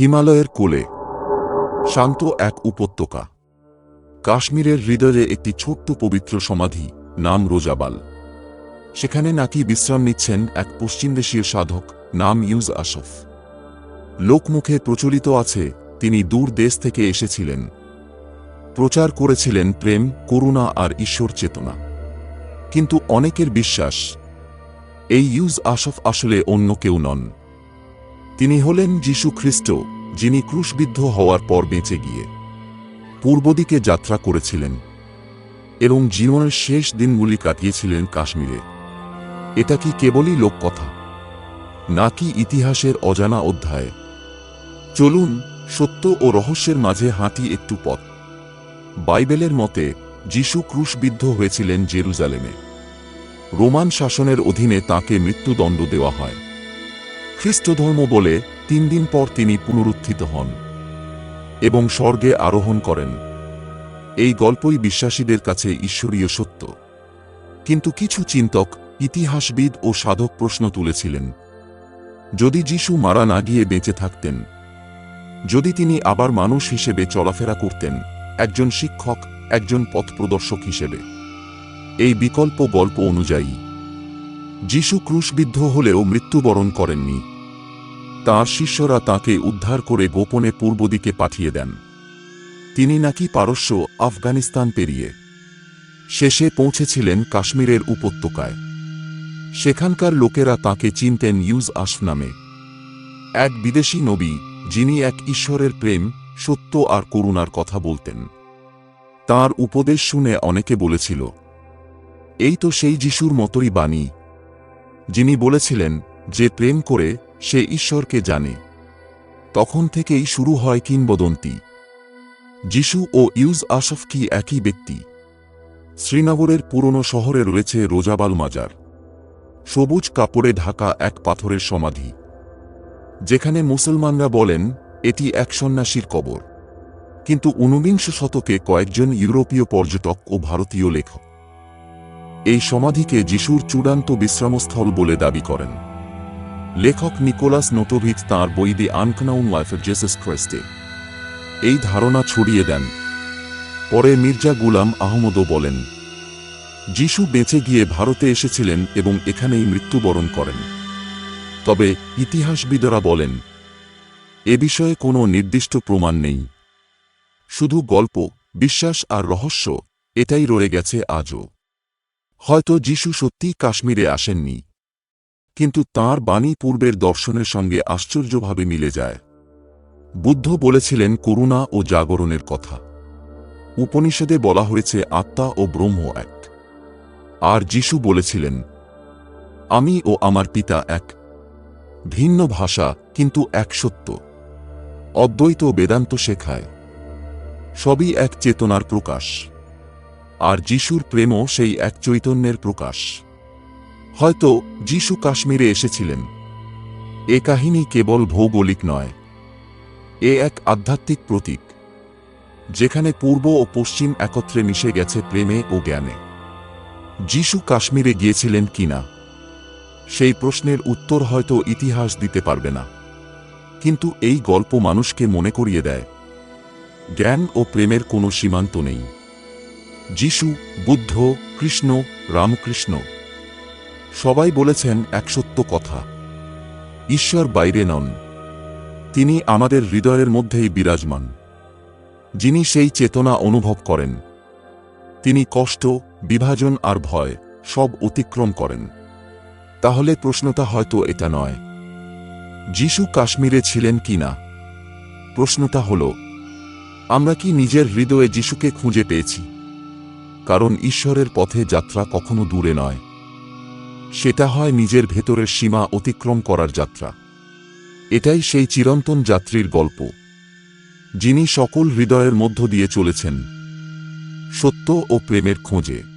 হিমালয়ের কোলে। শান্ত এক উপত্যকা। কাশ্মীরের হৃদয়ে একটি ছোট্ট পবিত্র সমাধি, নাম রোজাবাল। সেখানে নাকি বিশ্রাম নিচ্ছেন এক পশ্চিমদেশীয় সাধক, নাম ইউজ আশফ। লোকমুখে প্রচলিত আছে, তিনি দূর দেশ থেকে এসেছিলেন। প্রচার করেছিলেন প্রেম, করুণা আর ঈশ্বর চেতনা। কিন্তু অনেকের বিশ্বাস, এই ইউজ আশফ আসলে অন্য কেউ নন। তিনি হলেন যীশু খ্রিস্ট, যিনি ক্রুশবিদ্ধ হওয়ার পর বেঁচে গিয়ে পূর্বদিকে যাত্রা করেছিলেন এবং জীবনের শেষ দিনগুলি কাটিয়েছিলেন কাশ্মীরে। এটা কি কেবলই লোককথা, নাকি ইতিহাসের অজানা অধ্যায়? চলুন সত্য ও রহস্যের মাঝে হাঁটি একটু পথ। বাইবেলের মতে, যিশু ক্রুশবিদ্ধ হয়েছিলেন জেরুজালেমে। রোমান শাসনের অধীনে তাকে মৃত্যুদণ্ড দেওয়া হয়। খ্রিস্টধর্ম বলে তিন দিন পর তিনি পুনরুত্থিত হন এবং স্বর্গে আরোহণ করেন। এই গল্পই বিশ্বাসীদের কাছে ঈশ্বরীয় সত্য। কিন্তু কিছু চিন্তক, ইতিহাসবিদ ও সাধক প্রশ্ন তুলেছিলেন। যদি যিশু মারা না গিয়ে বেঁচে থাকতেন, যদি তিনি আবার মানুষ হিসেবে চলাফেরা করতেন, একজন শিক্ষক, একজন পথপ্রদর্শক হিসেবে। এই বিকল্প গল্প অনুযায়ী, যিশু ক্রুশবিদ্ধ হলেও মৃত্যুবরণ করেননি। তাঁর শিষ্যরা তাকে উদ্ধার করে গোপনে পূর্বদিকে পাঠিয়ে দেন। তিনি নাকি পারস্য আফগানিস্তান পেরিয়ে শেষে পৌঁছেছিলেন কাশ্মীরের উপত্যকায়। সেখানকার লোকেরা তাকে চিনতেন ইউজ আশ নামে। এক বিদেশি নবী, যিনি এক ঈশ্বরের প্রেম, সত্য আর করুণার কথা বলতেন। তার উপদেশ শুনে অনেকে বলেছিল, এই তো সেই যিশুর মতোই বাণী, যিনি বলেছিলেন যে প্রেম করে সে ঈশ্বরকে জানে। তখন থেকেই শুরু হয় কিংবদন্তি। যিশু ও ইউজ আশফ কি একই ব্যক্তি? শ্রীনগরের পুরনো শহরে রয়েছে রোজাবাল মাজার। সবুজ কাপড়ে ঢাকা এক পাথরের সমাধি। যেখানে মুসলমানরা বলেন, এটি এক সন্ন্যাসীর কবর। কিন্তু ঊনবিংশ শতকে কয়েকজন ইউরোপীয় পর্যটক ও ভারতীয় লেখক এই সমাধিকে যিশুর চূড়ান্ত বিশ্রামস্থল বলে দাবি করেন। লেখক নিকোলাস নোটোভিচ তাঁর বই দি আনকনাউন লাইফ অফ জেসাস ক্রাইস্টে। এই ধারণা ছড়িয়ে দেন। পরে মির্জা গুলাম আহমদও বলেন, যিশু বেঁচে গিয়ে ভারতে এসেছিলেন এবং এখানেই মৃত্যুবরণ করেন। তবে ইতিহাসবিদরা বলেন, এ বিষয়ে কোনো নির্দিষ্ট প্রমাণ নেই। শুধু গল্প, বিশ্বাস আর রহস্য, এটাই রয়ে গেছে আজও। হয়তো যিশু সত্যিই কাশ্মীরে আসেননি। কিন্তু তাঁর বাণী পূর্বের দর্শনের সঙ্গে আশ্চর্যভাবে মিলে যায়। বুদ্ধ বলেছিলেন করুণা ও জাগরণের কথা। উপনিষদে বলা হয়েছে, আত্মা ও ব্রহ্ম এক। আর যিশু বলেছিলেন, আমি ও আমার পিতা এক। ভিন্ন ভাষা, কিন্তু এক সত্য। অদ্বৈত বেদান্ত শেখায়। সবই এক চেতনার প্রকাশ। আর যিশুর প্রেমও সেই এক চৈতন্যের প্রকাশ। হয়তো যিশু কাশ্মীরে এসেছিলেন। এ কাহিনী কেবল ভৌগোলিক নয়। এ এক আধ্যাত্মিক প্রতীক, যেখানে পূর্ব ও পশ্চিম একত্রে মিশে গেছে প্রেমে ও জ্ঞানে। যিশু কাশ্মীরে গিয়েছিলেন কিনা সেই প্রশ্নের উত্তর হয়তো ইতিহাস দিতে পারবে না। কিন্তু এই গল্প মানুষকে মনে করিয়ে দেয়, জ্ঞান ও প্রেমের কোনো সীমান্ত নেই। যিশু, বুদ্ধ, কৃষ্ণ, রামকৃষ্ণ সবাই বলেছেন এক সত্য কথা। ঈশ্বর বাইরে নন। তিনি আমাদের হৃদয়ের মধ্যেই বিরাজমান। যিনি সেই চেতনা অনুভব করেন। তিনি কষ্ট, বিভাজন আর ভয় সব অতিক্রম করেন। তাহলে প্রশ্নটা হয়তো এটা নয়। যিশু কাশ্মীরে ছিলেন কি না? প্রশ্নটা হল, আমরা কি নিজের হৃদয়ে যিশুকে খুঁজে পেয়েছি? কারণ ঈশ্বরের পথে যাত্রা কখনো দূরে নয়। সেটা হয় নিজের ভেতরের সীমা অতিক্রম করার যাত্রা। এটাই সেই চিরন্তন যাত্রীর গল্প। যিনি সকল হৃদয়ের মধ্য দিয়ে চলেছেন, সত্য ও প্রেমের খোঁজে।